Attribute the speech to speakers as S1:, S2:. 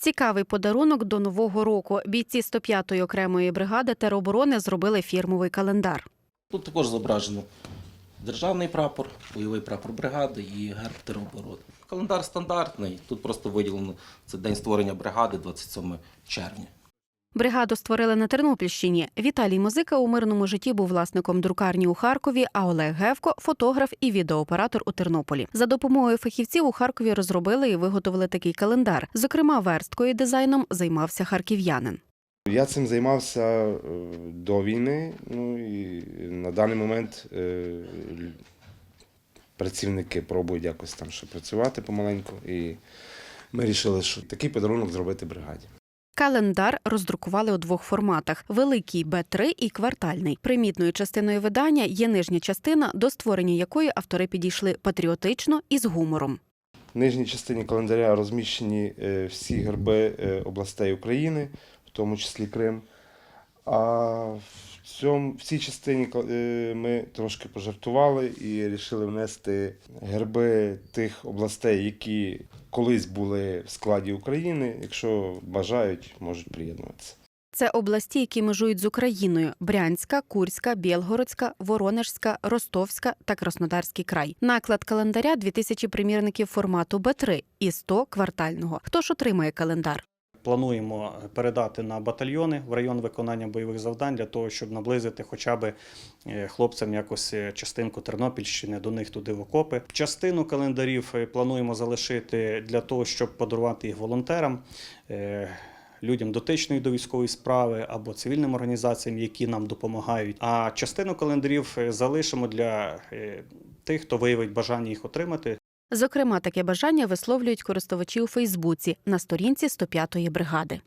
S1: Цікавий подарунок до нового року. Бійці 105-ї окремої бригади тероборони зробили фірмовий календар.
S2: Тут також зображено державний прапор, бойовий прапор бригади і герб тероборони. Календар стандартний. Тут просто виділено це день створення бригади, 27 червня.
S1: Бригаду створили на Тернопільщині. Віталій Музика у мирному житті був власником друкарні у Харкові, а Олег Гевко фотограф і відеооператор у Тернополі. За допомогою фахівців у Харкові розробили і виготовили такий календар. Зокрема, версткою дизайном займався харків'янин.
S3: Я цим займався е, до війни, ну і на даний момент е, працівники пробують якось там ще працювати помаленьку. І ми вирішили, що такий подарунок зробити бригаді.
S1: Календар роздрукували у двох форматах: великий Б3 і квартальний. Примітною частиною видання є нижня частина, до створення якої автори підійшли патріотично і з гумором.
S3: В нижній частині календаря розміщені е, всі герби е, областей України, в тому числі Крим. А цьому, в цій частині е, ми трошки пожартували і вирішили внести герби тих областей, які колись були в складі України. Якщо бажають, можуть приєднуватися.
S1: Це області, які межують з Україною: Брянська, Курська, Білгородська, Воронежська, Ростовська та Краснодарський край. Наклад календаря 2000 примірників формату Б3 і 100 квартального. Хто ж отримає календар?
S4: Плануємо передати на батальйони в район виконання бойових завдань для того, щоб наблизити хоча б е, хлопцям якось е, частинку Тернопільщини до них туди в окопи. Частину календарів е, плануємо залишити для того, щоб подарувати їх волонтерам. Людям дотичної до військової справи або цивільним організаціям, які нам допомагають. А частину календарів залишимо для тих, хто виявить бажання їх отримати.
S1: Зокрема, таке бажання висловлюють користувачі у Фейсбуці на сторінці 105-ї бригади.